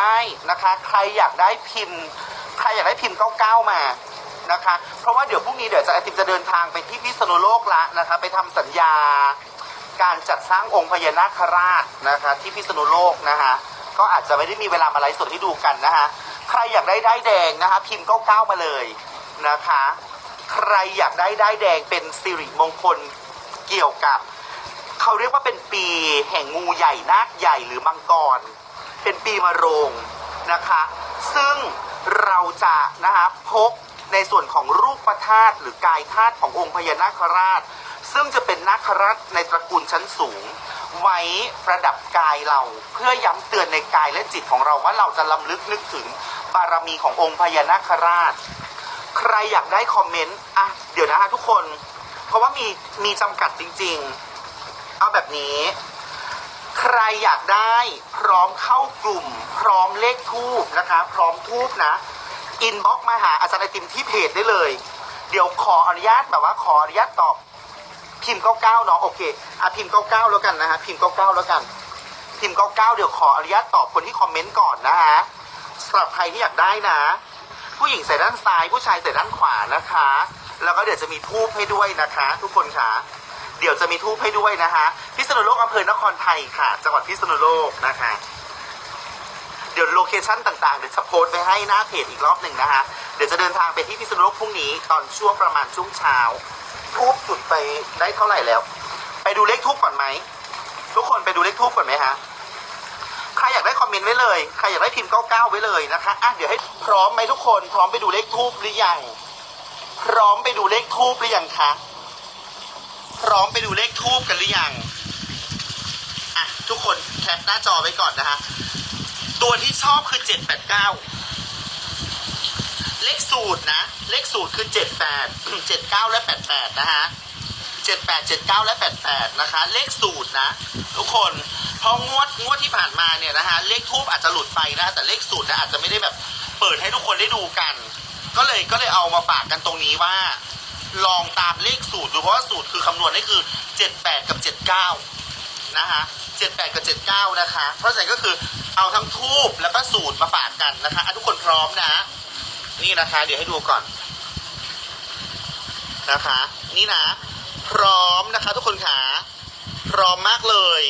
ได้นะคะ ใครอยากได้พิมพ์ ใครอยากได้พิมพ์99มานะคะ เพราะว่าเดี๋ยวพรุ่งนี้เดี๋ยวจะไอติมจะเดินทางไปที่พิษณุโลกละนะคะ ไปทำสัญญา การจัดสร้างองค์พญานาคราชนะคะ ที่พิษณุโลกนะคะ ก็อาจจะไม่ได้มีเวลามาไลฟ์สดให้ดูกันนะคะ ใครอยากได้ได้แดงนะคะ พิมพ์99มาเลยนะคะ ใครอยากได้ได้แดงเป็นสิริมงคลเกี่ยวกับ เขาเรียกว่าเป็นปีแห่งงูใหญ่นาคใหญ่หรือมังกร เป็นปีมะโรงนะคะ ซึ่งเราจะนะคะพกในส่วนของรูปประธาตุหรือกายธาตุขององค์พญานาคราช ซึ่งจะเป็นนาคราชในตระกูลชั้นสูง ไว้ประดับกายเราเพื่อย้ำเตือนในกายและจิตของเราว่าเราจะลำลึกนึกถึงบารมีขององค์พญานาคราช ใครอยากได้คอมเมนต์อะเดี๋ยวนะฮะทุกคน เพราะว่ามีมีจำกัดจริง ๆ เอาแบบนี้ ใครอยากได้พร้อมเข้ากลุ่ม พร้อมเลขทูบนะคะ พร้อมทูบนะอินบ็อกมาหาอาจารย์ไอติมที่เพจได้เลย เดี๋ยวขออนุญาตแบบว่าขออนุญาตตอบพิมพ์99เนาะโอเคอะพิมพ์99แล้วกันนะฮะพิมพ์99แล้วกัน พิมพ์99เดี๋ยวขออนุญาตตอบคนที่คอมเมนต์ก่อนนะฮะสำหรับใครที่อยากได้นะ ผู้หญิงใส่ด้านซ้ายผู้ชายใส่ด้านขวานะคะ แล้วก็เดี๋ยวจะมีทูบให้ด้วยนะคะ ทุกคนค่ะ เดี๋ยวจะมีทูบให้ด้วยนะคะพิษณุโลกอำเภอนครไทยค่ะ จังหวัดพิษณุโลกนะคะ เดี๋ยวโลเคชั่นต่างๆเดี๋ยวจะโพสต์ไปให้หน้าเพจอีกรอบหนึ่งนะคะ เดี๋ยวจะเดินทางไปที่พิษณุโลกพรุ่งนี้ตอนช่วงประมาณช่วงเช้าทูบจุดไปได้เท่าไหร่แล้ว ไปดูเลขทูบก่อนไหมทุกคนไปดูเลขทูบก่อนไหมฮะใครอยากได้คอมเมนต์ไว้เลย ใครอยากได้พิมพ์99ไว้เลยนะคะอะเดี๋ยวให้พร้อมไหมทุกคน พร้อมไปดูเลขทูบหรือยัง พร้อมไปดูเลขทูบหรือยังคะ พร้อมไปดูเลขทูบกันหรือยังอะทุกคนแคปหน้าจอไว้ก่อนนะฮะตัวที่ชอบคือ789เลขสูตรนะ เลขสูตรคือ78 79และ88นะฮะ78 79และ88นะคะ เลขสูตรนะ ทุกคนเพราะงวดงวดที่ผ่านมาเนี่ยนะฮะเลขทูบอาจจะหลุดไปนะ แต่เลขสูตรนะอาจจะไม่ได้แบบเปิดให้ทุกคนได้ดูกัน ก็เลยก็เลยเอามาฝากกันตรงนี้ว่า ลองตามเลขสูตรดูเพราะว่าสูตรคือคำนวณได้คือ 78 กับ 79 นะคะ78 กับ 79 นะคะ เพราะฉะนั้นก็คือเอาทั้งทูบแล้วก็สูตรมาฝากกันนะคะะทุกคนพร้อมนะ นี่นะคะ เดี๋ยวให้ดูก่อนนะคะ นี่นะ พร้อมนะคะ ทุกคนขาพร้อมมากเลย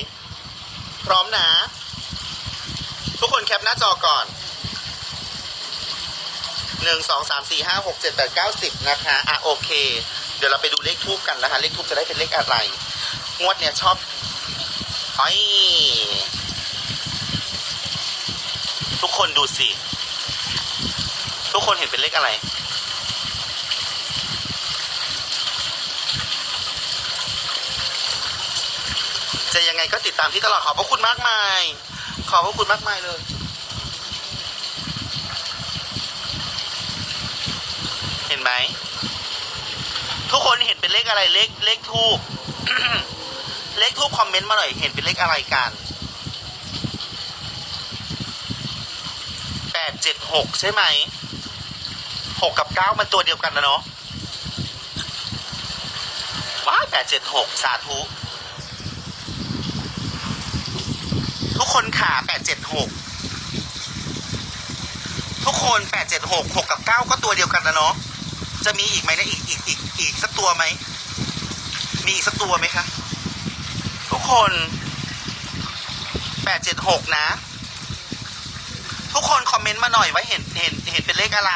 พร้อมนะ ทุกคนแคปหน้าจอก่อน หนึ่งสองสามสี่ห้าหกเจ็ดแปดเก้าสิบนะคะอะโอเค เดี๋ยวเราไปดูเลขทูบกันนะคะ เลขทูบจะได้เป็นเลขอะไร งวดเนี่ยชอบไอ้ทุกคนดูสิ ทุกคนเห็นเป็นเลขอะไรจะยังไงก็ติดตามที่ตลอดขอบพระคุณมากมาย ขอบพระคุณมากมายเลย เห็น ไหม ทุกคนเห็นเป็นเลขอะไรเลขเลขทูบเลขทูบคอมเมนต์มาหน่อยเห็นเป็นเลขอะไรกันแปดเจ็ดหกใช่ไหมหกกับเก้ามันตัวเดียวกันนะเนาะว้าแปดเจ็ดหกสาธุ ทุกคนขาแปดเจ็ดหกทุกคนแปดเจ็ดหกหกกับเก้าก็ตัวเดียวกันนะเนาะ จะมีอีกไหมนะอีกอีกอีกอีกสักตัวไหม มีอีกสักตัวไหมคะ ทุกคนแปดเจ็ดหกนะ ทุกคนคอมเมนต์มาหน่อยว่าเห็นเห็นเห็นเป็นเลขอะไร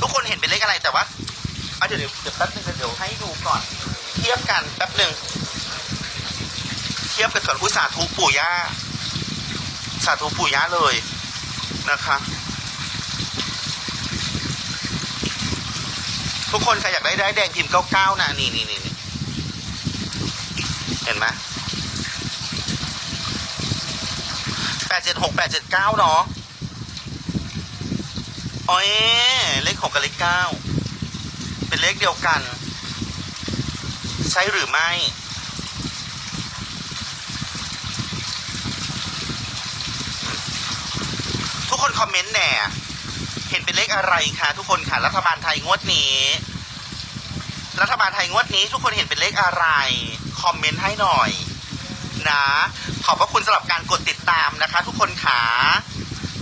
ทุกคนเห็นเป็นเลขอะไรแต่ว่าอะเดี๋ยวเดี๋ยวเดี๋ยวแป๊บนึงเดี๋ยวให้ดูก่อน เทียบกันแป๊บหนึ่งเทียบกันก่อนผู้สาธุปู่ย่าสาธุปู่ย่าเลยนะคะ ทุก คนใครอยากได้ได้แดงพิมพ์เก้าเก้านะนี่นี่นี่นี่เห็นไหมแปดเจ็ดหกแปดเจ็ดเก้าเนาะโอ้ยเลขหกกับเลขเก้าเป็นเลขเดียวกัน ใช่หรือไม่ทุกคนคอมเมนต์แหน่ เห็นเป็นเลขอะไรคะทุกคนค่ะ รัฐบาลไทยงวดนี้ รัฐบาลไทยงวดนี้ทุกคนเห็นเป็นเลขอะไร คอมเมนต์ให้หน่อยนะ ขอบพระคุณสำหรับการกดติดตามนะคะ ทุกคนขา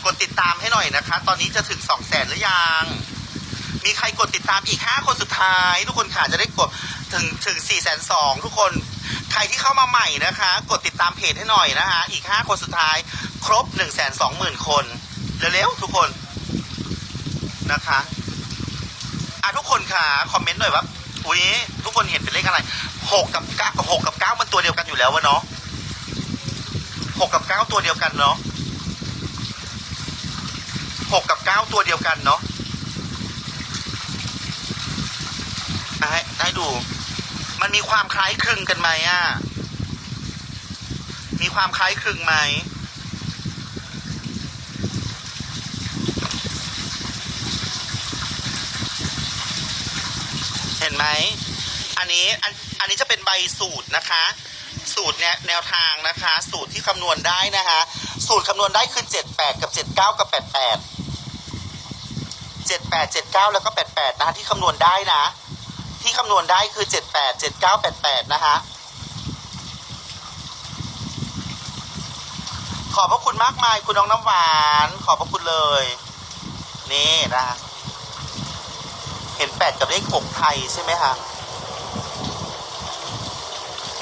กดติดตามให้หน่อยนะคะ ตอนนี้จะถึง2 0 0แสนหรือยัง มีใครกดติดตามอีก 5 คนสุดท้าย ทุกคนค่ะจะได้กดถึงถึง4 2 0 0 0ทุกคนใครที่เข้ามาใหม่นะคะ กดติดตามเพจให้หน่อยนะคะ อีก 5 คนสุดท้าย ครบ1 2 0 0 0 0คนเร็วๆทุกคนนะคะอะทุกคนค่ะคอมเมนต์หน่อยว่า อุ้ยทุกคนเห็นเป็นเลขอะไรหกกับเก้าหกกับเก้ามันตัวเดียวกันอยู่แล้ววะเนาะหกกับเก้าตัวเดียวกันเนาะหกกับเก้าตัวเดียวกันเนาะอะให้ให้ดู มันมีความคล้ายคลึงกันไหมอะ มีความคล้ายคลึงไหม เห็น ไหม อันนี้อันอันนี้จะเป็นใบสูตรนะคะ สูตรเนี่ยแนวทางนะคะ สูตรที่คำนวณได้นะคะ สูตรคำนวณได้คือ78กับ79กับ88 78 79แล้วก็88นะะที่คำนวณได้นะ ที่คำนวณได้คือ78 79 88นะคะขอบพระคุณมากมายคุณน้องน้ำหวาน ขอบพระคุณเลย นี่นะคะ กับเลขหกไทยใช่ไหมคะ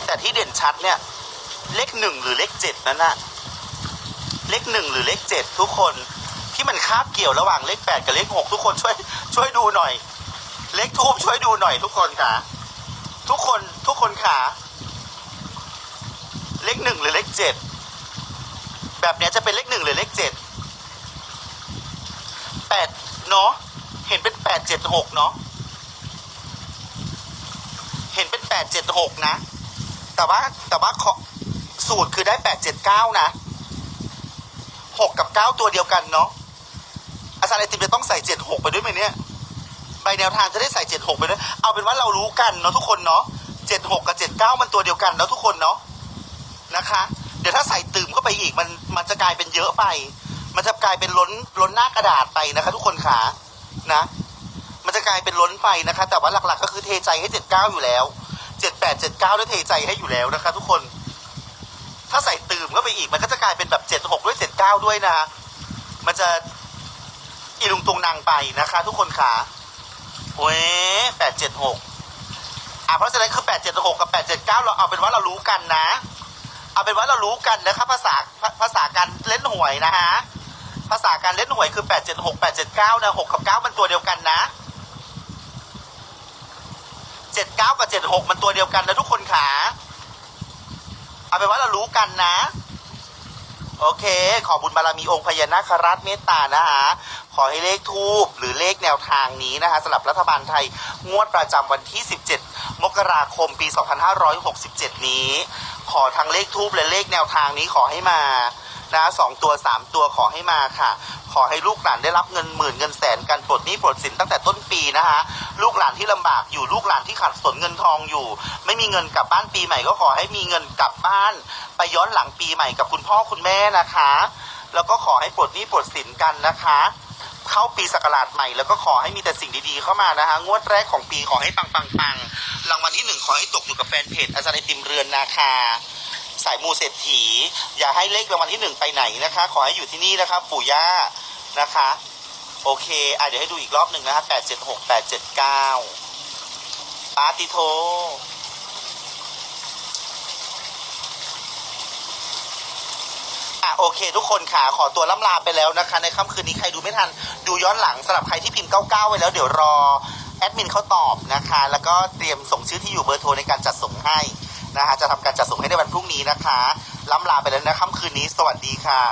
แต่ที่เด่นชัดเนี่ย เลขหนึ่งหรือเลขเจ็ดนั่นน่ะเลขหนึ่งหรือเลขเจ็ดทุกคนที่มันคาบเกี่ยวระหว่างเลขแปดกับเลขหกทุกคนช่วย ช่วยดูหน่อย เลขทูบช่วยดูหน่อยทุกคนค่ะ ทุกคนทุกคนค่ะ เลขหนึ่งหรือเลขเจ็ดแบบนี้จะเป็นเลขหนึ่งหรือเลขเจ็ดแปดเนาะเห็นเป็นแปดเจ็ดหกเนาะ เห็นเป็นแปดเจ็ดหกนะ แต่ว่าแต่ว่าขอสูตรคือได้แปดเจ็ดเก้านะหกกับเก้าตัวเดียวกันเนาะอาจารย์ไอติมจะต้องใส่เจ็ดหกไปด้วยไหมเนี่ยใบแนวทางจะได้ใส่เจ็ดหกไปด้วยเอาเป็นว่าเรารู้กันเนาะทุกคนเนาะเจ็ดหกกับเจ็ดเก้ามันตัวเดียวกันเนาะทุกคนเนาะนะคะ เดี๋ยวถ้าใส่ตื่มเข้าไปอีกมันมันจะกลายเป็นเยอะไป มันจะกลายเป็นล้นล้นหน้ากระดาษไปนะคะ ทุกคนขานะ กลายเป็นล้นไปนะคะ แต่ว่าหลักๆ ก็คือเทใจให้เจ็ดเก้าอยู่แล้วเจ็ดแปดเจ็ดเก้าด้วยเทใจให้อยู่แล้วนะคะ ทุกคน ถ้าใส่ตื่มเข้าไปอีกมันก็จะกลายเป็นแบบเจ็ดหกด้วยเจ็ดเก้าด้วยนะคะมันจะอีลุงตุงนางไปนะคะ ทุกคนขาโอ้ยแปดเจ็ดหกอะเพราะฉะนั้นคือแปดเจ็ดหกกับแปดเจ็ดเก้าเราเอาเป็นว่าเรารู้กันนะ เอาเป็นว่าเรารู้กันนะคะภาษาภาษาการเล่นหวยนะฮะภาษาการเล่นหวยคือ 8 7 6 8 7 9 นะ 6 กับ 9 มันตัวเดียวกันนะ 7 9 กับ 7 6 มันตัวเดียวกันนะทุกคนขาเอาเป็นว่าเรารู้กันนะ โอเค ขอบุญบารมีองค์พญานาคราชเมตตานะฮะ ขอให้เลขทูบหรือเลขแนวทางนี้นะคะสำหรับรัฐบาลไทย งวดประจำวันที่ 17 มกราคมปี 2567 นี้ ขอทั้งเลขทูบและเลขแนวทางนี้ขอให้มานะสองตัวสามตัวขอให้มาค่ะ ขอให้ลูกหลานได้รับเงินหมื่นเงินแสนกันปลดหนี้ปลดสินตั้งแต่ต้นปีนะคะลูกหลานที่ลำบากอยู่ลูกหลานที่ขาดสนเงินทองอยู่ ไม่มีเงินกลับบ้านปีใหม่ก็ขอให้มีเงินกลับบ้าน ไปย้อนหลังปีใหม่กับคุณพ่อคุณแม่นะคะ แล้วก็ขอให้ปลดหนี้ปลดสินกันนะคะเข้าปีศักราชใหม่แล้วก็ขอให้มีแต่สิ่งดีๆเข้ามานะคะงวดแรกของปีขอให้ปังปังปังรางวัลที่หนึ่งขอให้ตกอยู่กับแฟนเพจอาจารย์ไอติมเรือนนาคา สายมูเศรษฐี อย่าให้เลขรางวัลที่หนึ่งไปไหนนะคะ ขอให้อยู่ที่นี่นะคะปู่ย่า นะคะ โอเคอะเดี๋ยวให้ดูอีกรอบหนึ่งนะคะแปดเจ็ดหกแปดเจ็ดเก้าปาติโทอะโอเค ทุกคนค่ะขอตัวล่ำลาไปแล้วนะคะ ในค่ำคืนนี้ใครดูไม่ทัน ดูย้อนหลังสำหรับใครที่พิมพ์ 99 ไว้แล้วเดี๋ยวรอ แอดมินเขาตอบนะคะ แล้วก็เตรียมส่งชื่อที่อยู่เบอร์โทรในการจัดส่งให้นะคะ จะทำการจัดส่งให้ในวันพรุ่งนี้นะคะ ล่ำลาไปแล้วนะค่ำคืนนี้ สวัสดีค่ะ